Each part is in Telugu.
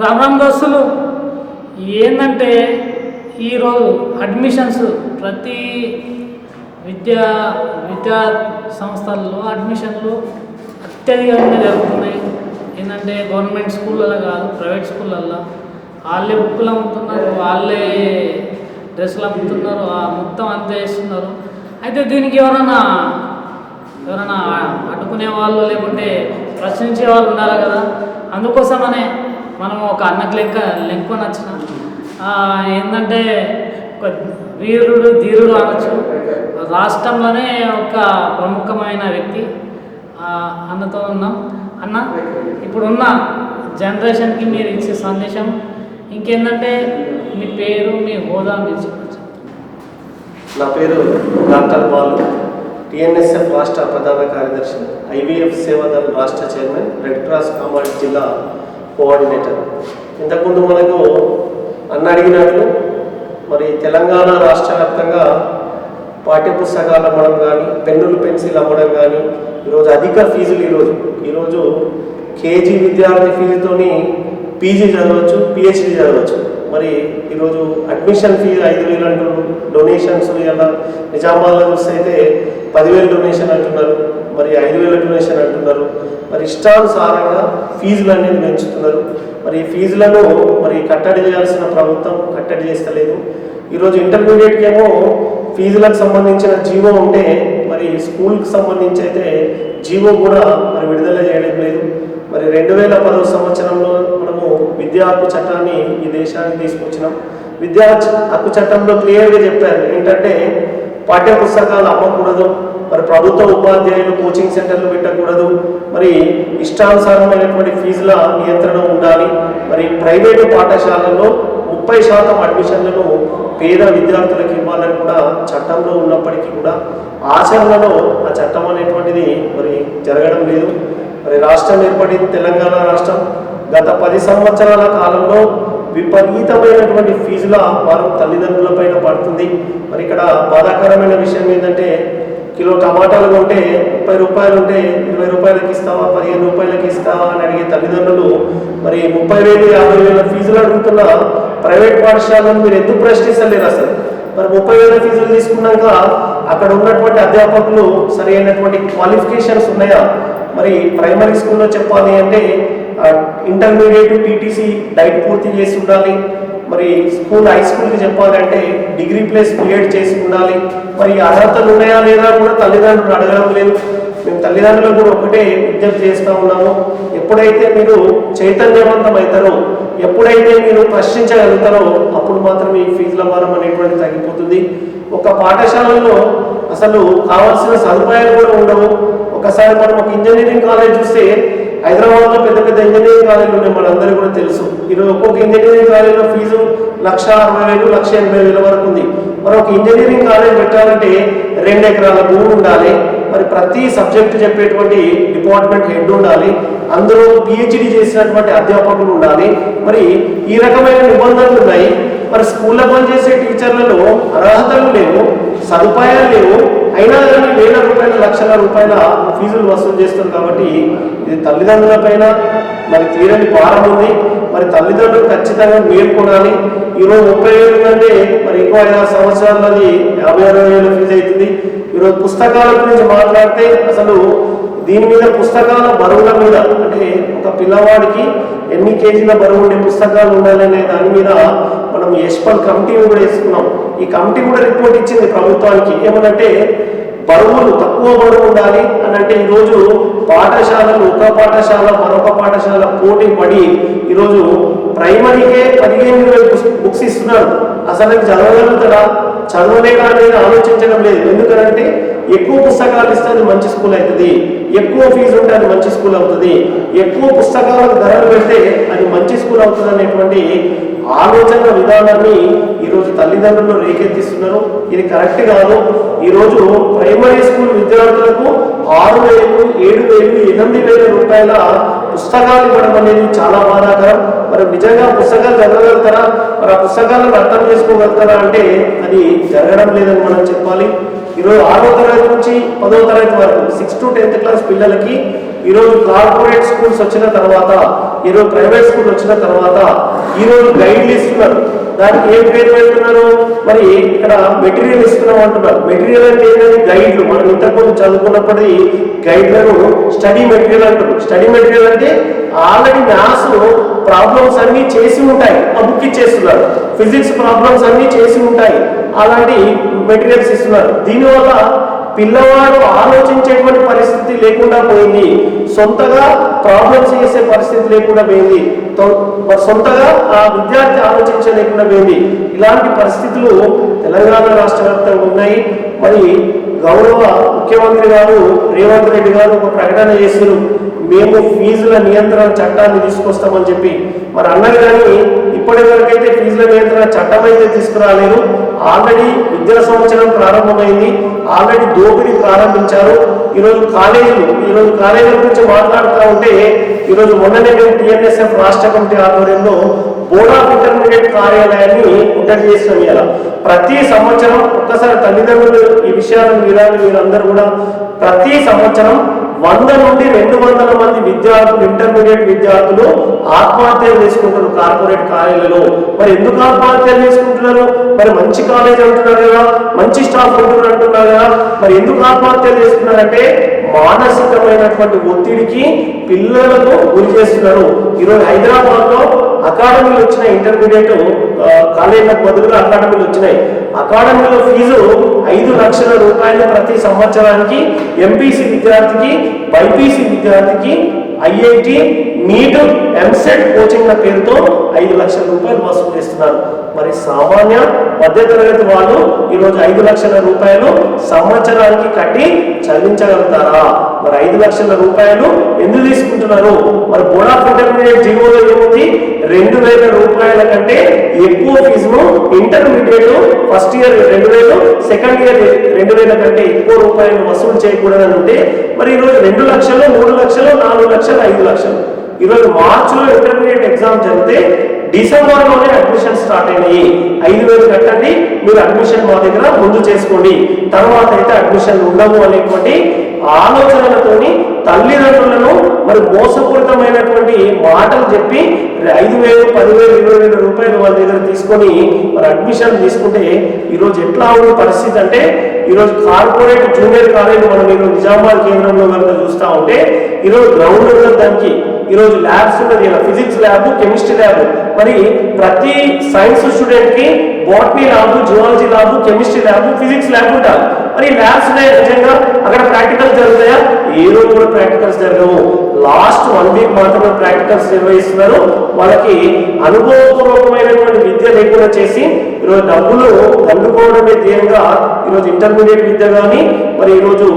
రామ్ రామ్ దోస్తులు ఏంటంటే ఈరోజు అడ్మిషన్స్ ప్రతి విద్యా విద్యా సంస్థల్లో అడ్మిషన్లు అత్యధికంగా జరుగుతున్నాయి. ఏంటంటే గవర్నమెంట్ స్కూళ్ళలో కాదు ప్రైవేట్ స్కూళ్ళల్లో. వాళ్ళే బుక్కులు అమ్ముతున్నారు వాళ్ళే డ్రెస్సులు అమ్ముతున్నారు ఆ మొత్తం అంతే చేస్తున్నారు. అయితే దీనికి ఎవరైనా ఎవరైనా అడ్డుకునే వాళ్ళు లేకుంటే ప్రశ్నించే వాళ్ళు ఉన్నారు కదా. అందుకోసమనే మనం ఒక అన్నకు లెక్క లెక్క నచ్చిన. ఏంటంటే ఒక వీరుడు ధీరుడు అనొచ్చు. రాష్ట్రంలోనే ఒక ప్రముఖమైన వ్యక్తి అన్నతో ఉన్నాం. అన్న ఇప్పుడున్న జనరేషన్కి మీరు ఇచ్చే సందేశం ఇంకేంటంటే మీ పేరు మీ హోదా మీరు చెప్పచ్చు నా పేరు డాక్టర్ బాలు. టిఎన్ఎస్ఎఫ్ రాష్ట్ర ప్రధాన కార్యదర్శి ఐవీఎఫ్ సేవాదల్ రాష్ట్ర చైర్మన్ రెడ్ క్రాస్ కామారెడ్డి జిల్లా కోఆర్డినేటర్. ఇంతకుముందు మనకు అన్న అడిగినట్లు మరి తెలంగాణ రాష్ట్ర వ్యాప్తంగా పాఠ్యపుస్తకాలు అమ్మడం కానీ పెన్నులు పెన్సిల్ అమ్మడం కానీ ఈరోజు అధిక ఫీజులు ఈరోజు. ఈరోజు కేజీ విద్యార్థి ఫీజుతోని పీజీ చదవచ్చు పిహెచ్డి చదవచ్చు. మరి ఈరోజు అడ్మిషన్ ఫీజు ఐదు వేలు అంటున్నారు. డొనేషన్స్ ఇలా నిజామాబాద్లో చూస్తే అయితే పదివేలు డొనేషన్ అంటున్నారు. మరి ఐదు వేల డొనేషన్ అంటున్నారు. మరి ఇష్టానుసారంగా ఫీజులు అనేది పెంచుతున్నారు. మరి ఫీజులను మరి కట్టడి చేయాల్సిన ప్రభుత్వం కట్టడి చేస్తలేదు. ఈరోజు ఇంటర్మీడియట్కి ఏమో ఫీజులకు సంబంధించిన జీవో ఉంటే మరి స్కూల్కి సంబంధించి అయితే జీవో కూడా మరి విడుదల చేయడం లేదు. మరి రెండు వేల పదవ సంవత్సరంలో మనము విద్యా హక్కు చట్టాన్ని ఈ దేశానికి తీసుకొచ్చినాం. విద్యా హక్కు చట్టంలో క్లియర్గా చెప్పారు. ఏంటంటే పాఠ్య పుస్తకాలు అమ్మకూడదు మరి ప్రభుత్వ ఉపాధ్యాయులు కోచింగ్ సెంటర్లు పెట్టకూడదు మరి ఇష్టానుసారమైనటువంటి ఫీజుల నియంత్రణ ఉండాలి మరి ప్రైవేటు పాఠశాలల్లో ముప్పై శాతం అడ్మిషన్లను పేద విద్యార్థులకు ఇవ్వాలని కూడా చట్టంలో ఉన్నప్పటికీ కూడా ఆచరణలో ఆ చట్టం అనేటువంటిది మరి జరగడం లేదు. మరి రాష్ట్రం ఏర్పడింది తెలంగాణ రాష్ట్రం. గత పది సంవత్సరాల కాలంలో విపరీతమైనటువంటి ఫీజుల భారం తల్లిదండ్రుల పైన పడుతుంది. మరి ఇక్కడ బాధాకరమైన విషయం ఏంటంటే కిలో టమాటాలు కొంటే ముప్పై రూపాయలు ఉంటే ఇరవై రూపాయలకి ఇస్తావా పదిహేను రూపాయలకి ఇస్తావా అని అడిగే తల్లిదండ్రులు మరి ముప్పై వేలు యాభై వేల ఫీజులు అడుగుతున్న ప్రైవేట్ పాఠశాలను మీరు ఎందుకు ప్రశ్నిస్తలేరు అసలు? మరి ముప్పై వేల ఫీజులు తీసుకున్నాక అక్కడ ఉన్నటువంటి అధ్యాపకులు సరైనటువంటి క్వాలిఫికేషన్స్ ఉన్నాయా? మరి ప్రైమరీ స్కూల్లో చెప్పాలి అంటే ఇంటర్మీడియట్ టీటీసీ డైట్ పూర్తి చేసి ఉండాలి. మరి స్కూల్ హై స్కూల్కి చెప్పాలంటే డిగ్రీ ప్లేస్ బిఎడ్ చేసి ఉండాలి. మరి అర్హతలు ఉన్నాయా లేదా కూడా తల్లిదండ్రులు అడగడం లేదు. మేము తల్లిదండ్రులు కూడా ఒకటే విజ్ఞప్తి చేస్తూ ఉన్నాము. ఎప్పుడైతే మీరు చైతన్యవంతం అవుతారో ఎప్పుడైతే మీరు ప్రశ్నించగలుగుతారో అప్పుడు మాత్రం ఈ ఫీజుల భారం అనేటువంటి తగ్గిపోతుంది. ఒక పాఠశాలలో అసలు కావాల్సిన సదుపాయాలు కూడా ఉండవు. ఒకసారి మనం ఒక ఇంజనీరింగ్ కాలేజ్ చూస్తే హైదరాబాద్లో పెద్ద పెద్ద ఇంజనీరింగ్ కాలేజీలు ఉన్నాయి మనందరికీ కూడా తెలుసు. ఈరోజు ఒక్కొక్క ఇంజనీరింగ్ కాలేజీలో ఫీజు లక్ష అరవై వేలు లక్ష ఎనభై వేల వరకు ఉంది. మరి ఒక ఇంజనీరింగ్ కాలేజ్ పెట్టాలంటే రెండు ఎకరాల భూమి ఉండాలి. మరి ప్రతి సబ్జెక్ట్ చెప్పేటువంటి డిపార్ట్మెంట్ హెడ్ ఉండాలి. అందులో పిహెచ్డి చేసినటువంటి అధ్యాపకులు ఉండాలి. మరి ఈ రకమైన నిబంధనలు ఉన్నాయి. మరి స్కూల్లో పనిచేసే టీచర్లలో అర్హతలు లేవు సదుపాయాలు లేవు. అయినా కానీ వేల రూపాయల లక్షల రూపాయల ఫీజులు వసూలు చేస్తారు కాబట్టి ఇది తల్లిదండ్రుల పైన మరి తీరని భారం ఉంది. మరి తల్లిదండ్రులు ఖచ్చితంగా మేల్కొనాలి. ఈరోజు ముప్పై వేలు కంటే మరి ఎక్కువ ఐదు ఆరు సంవత్సరాలది యాభై అరవై వేల ఫీజు అవుతుంది. ఈరోజు పుస్తకాల గురించి మాట్లాడితే అసలు దీని మీద పుస్తకాల బరువుల మీద అంటే ఒక పిల్లవాడికి ఎన్ని కేజీల బరువు ఉండే పుస్తకాలు ఉండాలనే దాని మీద మనం యశ్పల్ కమిటీని కూడా వేసుకున్నాం. ఈ కమిటీ కూడా రిపోర్ట్ ఇచ్చింది ప్రభుత్వానికి. ఏమనంటే బరువులు తక్కువ బరువు ఉండాలి అని అంటే ఈరోజు పాఠశాలలు ఒక పాఠశాల మరొక పాఠశాల పోటీ పడి ఈరోజు ప్రైమరీకే పదిహేను ఇరవై బుక్స్ ఇస్తున్నారు. అసలు చదవగలుగుతారా చదవలేదా అనేది ఆలోచించడం లేదు. ఎందుకంటే ఎక్కువ పుస్తకాలు ఇస్తే అది మంచి స్కూల్ అవుతుంది. ఎక్కువ ఫీజు ఉంటే అది మంచి స్కూల్ అవుతుంది. ఎక్కువ పుస్తకాలకు ధరలు పెడితే అది మంచి స్కూల్ అవుతుంది అనేటువంటి ఆలోచన విధానాన్ని ఈరోజు తల్లిదండ్రులు రేకెత్తిస్తున్నారు. ఇది కరెక్ట్ కాదు. ఈరోజు ప్రైమరీ స్కూల్ విద్యార్థులకు ఆరు వేలు ఏడు వేలు ఎనిమిది వేల రూపాయల పుస్తకాలు ఇవ్వడం అనేది చాలా బాధాకరం. మరి నిజంగా పుస్తకాలు చదవగలుగుతారా? మరి ఆ పుస్తకాలను అర్థం చేసుకోగలుగుతారా అంటే అది జరగడం లేదని మనం చెప్పాలి. ఈరోజు ఆరో తరగతి నుంచి పదో తరగతి వరకు సిక్స్ టు టెన్త్ క్లాస్ పిల్లలకి ఈరోజు కార్పొరేట్ స్కూల్స్ వచ్చిన తర్వాత ఈరోజు ప్రైవేట్ స్కూల్ వచ్చిన తర్వాత ఈరోజు గైడ్లు ఇస్తున్నారు. దానికి ఏం పేరు పెడుతున్నారు? మరి ఇక్కడ మెటీరియల్ ఇస్తున్నాం అంటున్నారు. మెటీరియల్ అంటే ఏంటంటే గైడ్లు. మనం ఇంతకుముందు చదువుకున్నప్పటి గైడ్లను స్టడీ మెటీరియల్ అంటారు. స్టడీ మెటీరియల్ అంటే ఆల్రెడీ మ్యాథ్స్ ప్రాబ్లమ్స్ అన్ని చేసి ఉంటాయి. ఆ బుక్ ఇచ్చేస్తున్నారు. ఫిజిక్స్ ప్రాబ్లమ్స్ అన్ని చేసి ఉంటాయి. అలాంటి మెటీరియల్స్ ఇస్తున్నారు. దీనివల్ల పిల్లవాడు ఆలోచించేటువంటి పరిస్థితి లేకుండా పోయింది. సొంతగా ప్రాబ్లమ్స్ చేసే పరిస్థితి లేకుండా పోయింది. సొంతగా ఆ విద్యార్థి ఆలోచించలేకుండా పోయింది. ఇలాంటి పరిస్థితులు తెలంగాణ రాష్ట్ర వ్యాప్తంగా ఉన్నాయి. మరి గౌరవ ముఖ్యమంత్రి గారు రేవంత్ రెడ్డి గారు ఒక ప్రకటన చేశారు. మేము ఫీజుల నియంత్రణ చట్టాన్ని తీసుకొస్తామని చెప్పి. మరి అన్నారు కానీ ఇప్పటి వరకైతే ఫీజుల నియంత్రణ చట్టం అయితే తీసుకురాలేదు. ఆల్రెడీ విద్యా సంవత్సరం ప్రారంభమైంది. ఆల్రెడీ దోపిడీ ప్రారంభించారు. ఈరోజు కాలేజీలు ఈరోజు కాలేజీల గురించి మాట్లాడుతూ ఉంటే ఈరోజు మొన్ననే మేము టిఎన్ఎస్ఎఫ్ రాష్ట్ర కమిటీ ఆధ్వర్యంలో బోర్డ్ ఆఫ్ ఇంటర్మీడియట్ కార్యాలయాన్ని ముట్టడి చేసిన ఇలా ప్రతి సంవత్సరం ఒక్కసారి తల్లిదండ్రులు ఈ విషయాలను వినాలి మీరందరూ కూడా ప్రతి సంవత్సరం వంద నుండి రెండు వందల మంది విద్యార్థులు ఇంటర్మీడియట్ విద్యార్థులు ఆత్మహత్యలు చేసుకుంటారు కార్పొరేట్ కాలేజీలలో. మరి ఎందుకు ఆత్మహత్యలు చేసుకుంటున్నారు? మరి మంచి కాలేజ్ అంటున్నారు కదా మంచి స్టాఫ్ ఉంటున్నారు అంటున్నారు కదా. మరి ఎందుకు ఆత్మహత్యలు చేసుకున్నారంటే మానసికమైనటువంటి ఒత్తిడికి పిల్లలకు గురి చేస్తున్నారు. ఈరోజు హైదరాబాద్లో అకాడమీలు వచ్చిన ఇంటర్మీడియట్ కాలేజీలకు బదులుగా అకాడమీలు వచ్చినాయి. అకాడమీలో ఫీజు ఐదు లక్షల రూపాయలు ప్రతి సంవత్సరానికి ఎంపీసీ విద్యార్థికి బైపీసీ విద్యార్థికి ఐఐటి నీట్ ఎంసెట్ కోచింగ్ల పేరుతో ఐదు లక్షల రూపాయలు వసూలు చేస్తున్నారు. మరి సామాన్య మధ్యతరగతి వాళ్ళు ఈరోజు ఐదు లక్షల రూపాయలు సంవత్సరానికి కట్టి చెల్లించగలుగుతారా మరి ఐదు లక్షల రూపాయలు ఎందుకు తీసుకుంటున్నారు? మరి బోర్డ్ ఆఫ్ ఇంటర్మీడియట్ జీవోలో ఏముంది? రెండు వేల రూపాయల కంటే ఎక్కువ ఫీజును ఇంటర్మీడియట్ ఫస్ట్ ఇయర్ రెండు వేలు సెకండ్ ఇయర్ రెండు వేల కంటే ఎక్కువ రూపాయలు వసూలు చేయకూడదని ఉంటే మరి ఈరోజు రెండు లక్షలు మూడు లక్షలు నాలుగు లక్షలు ఐదు లక్షలు. ఈరోజు మార్చిలో ఇంటర్మీడియట్ ఎగ్జామ్ జరిగితే డిసెంబర్లోనే అడ్మిషన్ స్టార్ట్ అయినాయి. ఐదు వేలు కట్టండి మీరు అడ్మిషన్ మా దగ్గర ముందు చేసుకోండి. తర్వాత అయితే అడ్మిషన్ ఉండవు అనేటువంటి ఆలోచనలతోని తల్లిదండ్రులను మరి మోసపూరితమైనటువంటి మాటలు చెప్పి ఐదు వేలు పదివేలు ఇరవై వేల రూపాయలు వాళ్ళ దగ్గర తీసుకొని మరి అడ్మిషన్ తీసుకుంటే ఈరోజు ఎట్లా ఉన్న పరిస్థితి అంటే ఈరోజు కార్పొరేట్ జూనియర్ కాలేజ్ మనం ఈరోజు నిజామాబాద్ కేంద్రంలో కనుక చూస్తా ఉంటే ఈరోజు గ్రౌండ్ ఉన్న దానికి ఈరోజు ల్యాబ్స్ ఉన్నది ఇలా ఫిజిక్స్ ల్యాబ్ కెమిస్ట్రీ ల్యాబ్ మరి ప్రతి సైన్స్ స్టూడెంట్కి botany lab zoology lab chemistry lab physics lab ఉంటారు మరి ల్యాబ్స్ ఉన్నాయి నిజంగా అక్కడ ప్రాక్టికల్స్ జరుగుతాయా? ఏ రోజు కూడా ప్రాక్టికల్స్ జరగవు. లాస్ట్ వన్ వీక్ మాత్రమే ప్రాక్టికల్స్ నిర్వహిస్తున్నారు. వాళ్ళకి అనుభవపూర్వకమైనటువంటి విద్య లేకుండా చేసి ఈరోజు డబ్బులు దండుకోవడమే ధ్యేయంగా ఈరోజు ఇంటర్మీడియట్ విద్య కానీ మరి ఈరోజు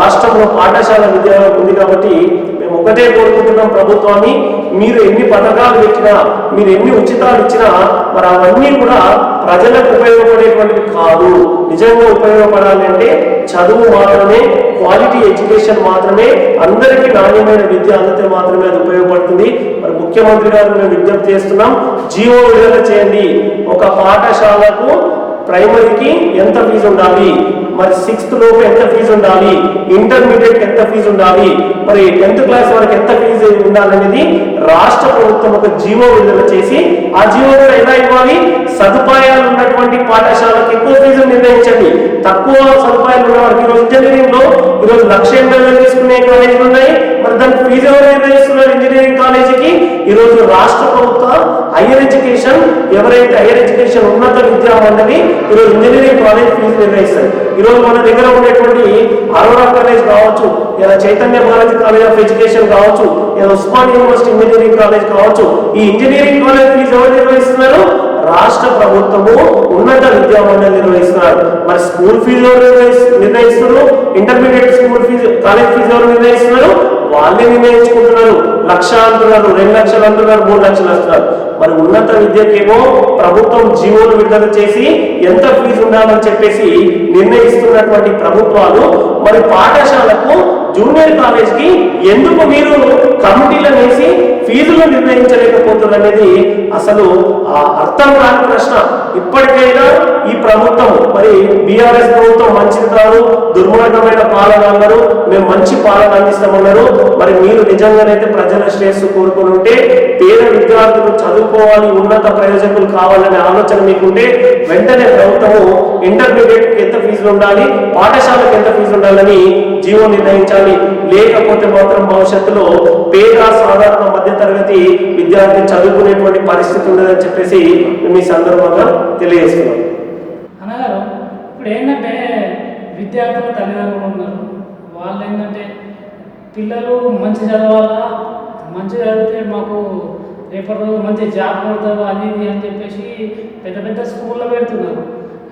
రాష్ట్రంలో పాఠశాల విద్య ఉంది కాబట్టి మేము ఒకటే కోరుకుంటున్నాం ప్రభుత్వాన్ని. మీరు ఎన్ని పథకాలు పెట్టినా మీరు ఎన్ని ఉచితాలు ఇచ్చినా మరి అవన్నీ కూడా ప్రజలకు ఉపయోగపడేటువంటివి కాదు. నిజంగా ఉపయోగపడాలి అంటే చదువు మాత్రమే క్వాలిటీ ఎడ్యుకేషన్ మాత్రమే అందరికీ నాణ్యమైన విద్య అందితే మాత్రమే అది ఉపయోగపడుతుంది. మరి ముఖ్యమంత్రి గారు మేము విజ్ఞప్తి చేస్తున్నాం జీవో విడుదల చేయండి. ఒక పాఠశాలకు ప్రైమరీకి ఎంత ఫీజు ఉండాలి? మరి సిక్స్త్ లోపు ఎంత ఫీజు ఉండాలి? ఇంటర్మీడియట్ ఎంత ఫీజు ఉండాలి? మరి టెన్త్ క్లాస్ వరకు ఎంత ఫీజు ఉండాలనేది రాష్ట్ర ప్రభుత్వం ఒక జీవో విడుదల చేసి ఆ జీవో ఎలా ఇవ్వాలి? సదుపాయాలు ఉన్నటువంటి పాఠశాలకు ఎక్కువ ఫీజు నిర్ణయించండి. తక్కువ సదుపాయాలు ఉన్న వారికి ఈరోజు ఇంజనీరింగ్లో ఈరోజు లక్ష ఎనభై వేలు తీసుకునే కాలేజీలు ఉన్నాయి. మరి ఫీజు ఎవరు నిర్ణయిస్తున్నారు ఇంజనీరింగ్ కాలేజీకి? ఈరోజు రాష్ట్ర ప్రభుత్వ హైయర్ ఎడ్యుకేషన్ ఎవరైతే హైయర్ ఎడ్యుకేషన్ ఉన్నత విద్యా మండలి ఈరోజు ఇంజనీరింగ్ కాలేజ్ ఫీజు నిర్ణయిస్తారు. ఈరోజు మన దగ్గర ఉండేటువంటి అరోరా కాలేజ్ కావచ్చు లేదా Chaitanya Bharati college of education కావచ్చు లేదా ఉస్మాన్ యూనివర్సిటీ ఇంజనీరింగ్ కాలేజ్ కావచ్చు ఈ ఇంజనీరింగ్ కాలేజ్ ఫీజు ఎవరు నిర్వహిస్తున్నారు రాష్ట్ర ప్రభుత్వము ఉన్నత విద్యా మండలి నిర్వహిస్తున్నారు మరి స్కూల్ ఫీజు ఎవరు నిర్ణయిస్తున్నారు? Intermediate school fee college fee ఎవరు నిర్ణయిస్తున్నారు? వాళ్ళే నిర్ణయించుకుంటున్నారు. లక్ష అంటున్నారు రెండు లక్షలు అంటున్నారు మూడు లక్షలు అంటున్నారు. మరి ఉన్నత విద్యకేమో ప్రభుత్వం జీవోలు విడుదల చేసి ఎంత ఫీజు ఉండాలని చెప్పేసి నిర్ణయిస్తున్నటువంటి ప్రభుత్వాలు మరి పాఠశాలకు జూనియర్ కాలేజ్కి ఎందుకు మీరు కమిటీలను వేసి ఫీజులు నిర్ణయించలేకపోతుంది అనేది అసలు ఆ అర్థం కాని ప్రశ్న. ఇప్పటికైనా ఈ ప్రభుత్వం మరి బీఆర్ఎస్ ప్రభుత్వం మంచిది కాదు దుర్మార్గమైన పాలన అన్నారు మేము మంచి పాలన అందిస్తామన్నారు. మరి మీరు నిజంగానైతే ప్రజల శ్రేయస్సు కోరుకుని ఉంటే పేద విద్యార్థులు చదువుకోవాలి ఉన్నత ప్రయోజకులు కావాలనే ఆలోచన మీకుంటే వెంటనే ప్రభుత్వము ఇంటర్మీడియట్ ఎంత ఫీజులు ఉండాలి పాఠశాలకు ఎంత ఫీజు ఉండాలని జీవో నిర్ణయించాలి. లేకపోతే మాత్రం భవిష్యత్తులో పేద సాధారణ మధ్యతరగతి విద్యార్థి చదువుకునేటువంటి పరిస్థితి ఉండదని చెప్పేసి మేము ఈ సందర్భంగా తెలియజేస్తున్నాం. అనగారు ఇప్పుడు ఏంటంటే విద్యార్థుల తల్లిదండ్రులు ఉన్నారు. వాళ్ళు ఏంటంటే పిల్లలు మంచి చదవాలా? మంచి చదివితే మాకు రేపటి రోజు మంచి జాబ్ కొడతారు అది ఇది అని చెప్పేసి పెద్ద పెద్ద స్కూల్లో పెడుతున్నారు.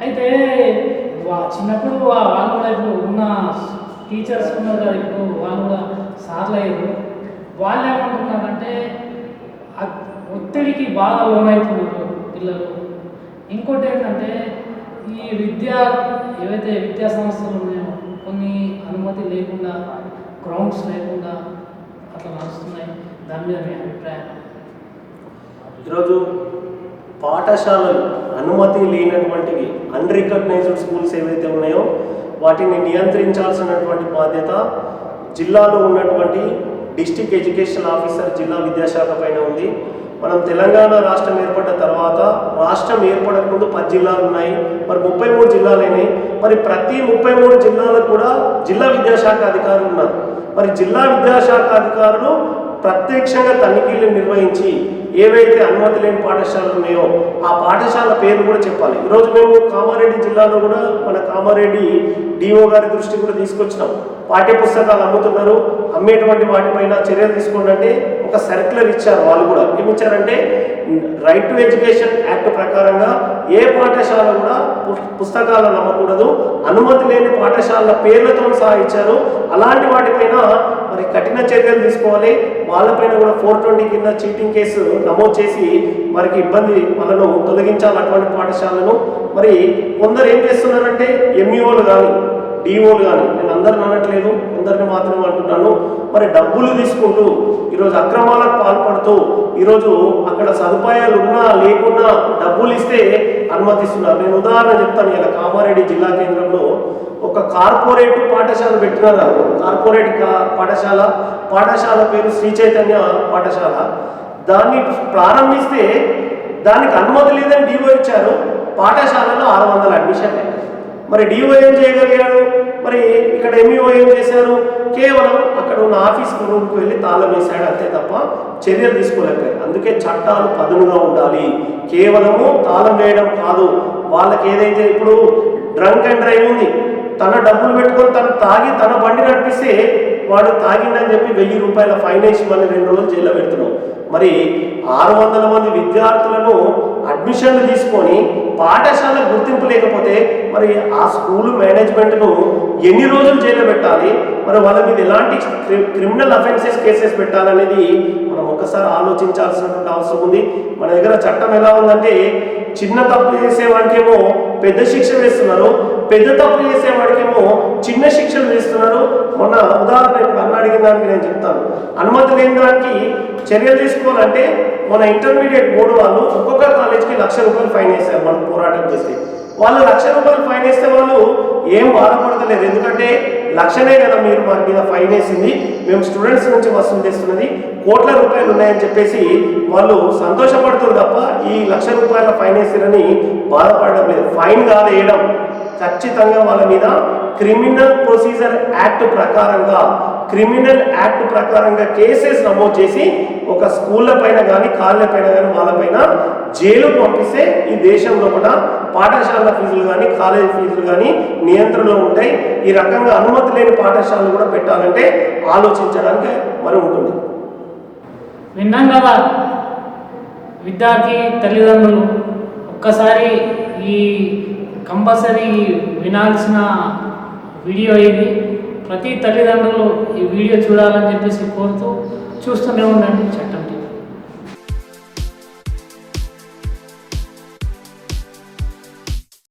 అయితే వా- చిన్నప్పుడు వాళ్ళు కూడా ఇప్పుడు ఉన్న టీచర్స్ ఉన్నారు కదా ఇప్పుడు వాళ్ళు కూడా సార్లు అయ్యారు. వాళ్ళు ఏమంటున్నారంటే ఒత్తిడికి బాగా లోనవుతున్నారు పిల్లలు. ఇంకోటి ఏంటంటే ఈ విద్యా ఏవైతే విద్యా సంస్థలు ఉన్నాయో కొన్ని అనుమతి లేకుండా గ్రౌండ్స్ లేకుండా అట్లా నడుస్తున్నాయి. దాని మీద మీ అభిప్రాయం? ఈరోజు పాఠశాలలు అనుమతి లేనటువంటివి అన్రికగ్నైజ్డ్ స్కూల్స్ ఏవైతే ఉన్నాయో వాటిని నియంత్రించాల్సినటువంటి బాధ్యత జిల్లాలో ఉన్నటువంటి డిస్టిక్ ఎడ్యుకేషన్ ఆఫీసర్ జిల్లా విద్యాశాఖ పైన ఉంది. మనం తెలంగాణ రాష్ట్రం ఏర్పడిన తర్వాత రాష్ట్రం ఏర్పడక ముందు పది జిల్లాలు ఉన్నాయి. మరి ముప్పై మూడు జిల్లాలైనాయి మరి ప్రతి ముప్పై మూడు జిల్లాలకు కూడా జిల్లా విద్యాశాఖ అధికారులు ఉన్నారు. మరి జిల్లా విద్యాశాఖ అధికారులు ప్రత్యక్షంగా తనిఖీలు నిర్వహించి ఏవైతే అనుమతి లేని పాఠశాలలు ఉన్నాయో ఆ పాఠశాల పేరు కూడా చెప్పాలి. ఈరోజు మేము కామారెడ్డి జిల్లాలో కూడా మన కామారెడ్డి డిఓ గారి దృష్టి కూడా తీసుకొచ్చినాం. పాఠ్య పుస్తకాలు అమ్ముతున్నారు. అమ్మేటువంటి వాటిపైన చర్యలు తీసుకోండి అంటే ఒక సర్క్యులర్ ఇచ్చారు వాళ్ళు కూడా. ఏమిచ్చారంటే రైట్ టు ఎడ్యుకేషన్ యాక్ట్ ప్రకారంగా ఏ పాఠశాల కూడా పు- పుస్తకాలను అమ్మకూడదు. అనుమతి లేని పాఠశాలల పేర్లతో సహా ఇచ్చారు. అలాంటి వాటిపైన మరి కఠిన చర్యలు తీసుకోవాలి. వాళ్ళపైన కూడా ఫోర్ ట్వంటీ కింద చీటింగ్ కేసు నమోదు చేసి మనకి ఇబ్బంది వాళ్ళను తొలగించాలి అటువంటి పాఠశాలను. మరి కొందరు ఏం చేస్తున్నారంటే ఎంఈఓలు కానీ డిఓలు కానీ నేను అందరిని అనట్లేదు కొందరిని మాత్రమే అంటున్నాను. మరి డబ్బులు తీసుకుంటూ ఈరోజు అక్రమాలకు పాల్పడుతూ ఈరోజు అక్కడ సదుపాయాలు ఉన్నా లేకున్నా డబ్బులు ఇస్తే అనుమతిస్తున్నారు. నేను ఉదాహరణ చెప్తాను ఇలా కామారెడ్డి జిల్లా కేంద్రంలో ఒక కార్పొరేట్ పాఠశాల పెట్టినారు కార్పొరేట్ కా- పాఠశాల. పాఠశాల పేరు శ్రీ చైతన్య పాఠశాల. దాన్ని ప్రారంభిస్తే దానికి అనుమతి లేదని డిఓ ఇచ్చారు. పాఠశాలలో ఆరు వందల అడ్మిషన్ మరి డిఓ ఏం చేయగలిగాడు మరి ఇక్కడ ఎంఈఓ ఏం చేశారు? కేవలం అక్కడ ఉన్న ఆఫీస్ రూమ్కి వెళ్ళి తాళం వేశాడు అంతే తప్ప చర్యలు తీసుకోలేకపోయారు. అందుకే చట్టాలు పదునుగా ఉండాలి. కేవలము తాళం వేయడం కాదు. వాళ్ళకి ఏదైతే ఇప్పుడు డ్రంక్ అండ్ డ్రైవ్ ఉంది తన డబ్బులు పెట్టుకొని తను తాగి తన బండి నడిపిస్తే వాడు తాగిండని చెప్పి వెయ్యి రూపాయల ఫైన్ వేసి మళ్ళీ రెండు రోజులు జైల్లో పెడుతున్నాం మరి ఆరు వందల మంది విద్యార్థులను అడ్మిషన్లు తీసుకొని పాఠశాల గుర్తింపు లేకపోతే మరి ఆ స్కూల్ మేనేజ్మెంట్ను ఎన్ని రోజులు జైల్లో పెట్టాలి? మరి వాళ్ళ మీద ఎలాంటి క్రి- క్రిమినల్ అఫెన్సెస్ కేసెస్ పెట్టాలనేది మనం ఒకసారి ఆలోచించాల్సినటువంటి అవసరం ఉంది. మన దగ్గర చట్టం ఎలా ఉందంటే చిన్న తప్పు చేసేవాడికేమో పెద్ద శిక్ష వేస్తున్నారు. పెద్ద తప్పు చేసేవాడికేమో చిన్న శిక్షలు వేస్తున్నారు మొన్న ఉదాహరణ అన్న అడిగిన దానికి నేను చెప్తాను. అనుమతి లేని దానికి చర్యలు తీసుకోవాలంటే మన ఇంటర్మీడియట్ బోర్డు వాళ్ళు ఒక్కొక్క కాలేజ్కి లక్ష రూపాయలు ఫైన్ వేశారు మనం పోరాటం చేస్తే వాళ్ళు లక్ష రూపాయలు ఫైన్ వేస్తే వాళ్ళు ఏం బాధపడతలేదు. ఎందుకంటే లక్షనే కదా మీరు మా మీద ఫైన్ వేసింది. మేము స్టూడెంట్స్ నుంచి వసూలు చేస్తున్నది. కోట్ల రూపాయలు ఉన్నాయని చెప్పేసి వాళ్ళు సంతోషపడుతున్నారు తప్ప ఈ లక్ష రూపాయల ఫైన్ వేసిరని బాధపడడం లేదు. ఫైన్ కాదు వేయడం. ఖచ్చితంగా వాళ్ళ మీద క్రిమినల్ ప్రొసీజర్ యాక్ట్ ప్రకారంగా క్రిమినల్ యాక్ట్ ప్రకారంగా కేసెస్ నమోదు చేసి ఒక స్కూళ్ళ పైన కానీ కాళ్ళ పైన కానీ వాళ్ళపైన జైలు పంపిస్తే ఈ దేశం లోపల పాఠశాల ఫీజులు కానీ కాలేజీ ఫీజులు కానీ నియంత్రణలో ఉంటాయి. ఈ రకంగా అనుమతి లేని పాఠశాలలు కూడా పెట్టాలంటే ఆలోచించడానికి మరి ఉంటుంది. విన్నాం కదా విద్యార్థి తల్లిదండ్రులు ఒక్కసారి ఈ కంపల్సరీ వినాల్సిన వీడియో ఇది. ప్రతి తల్లిదండ్రులు ఈ వీడియో చూడాలని చెప్పేసి కోరుతూ చూస్తూనే ఉండండి.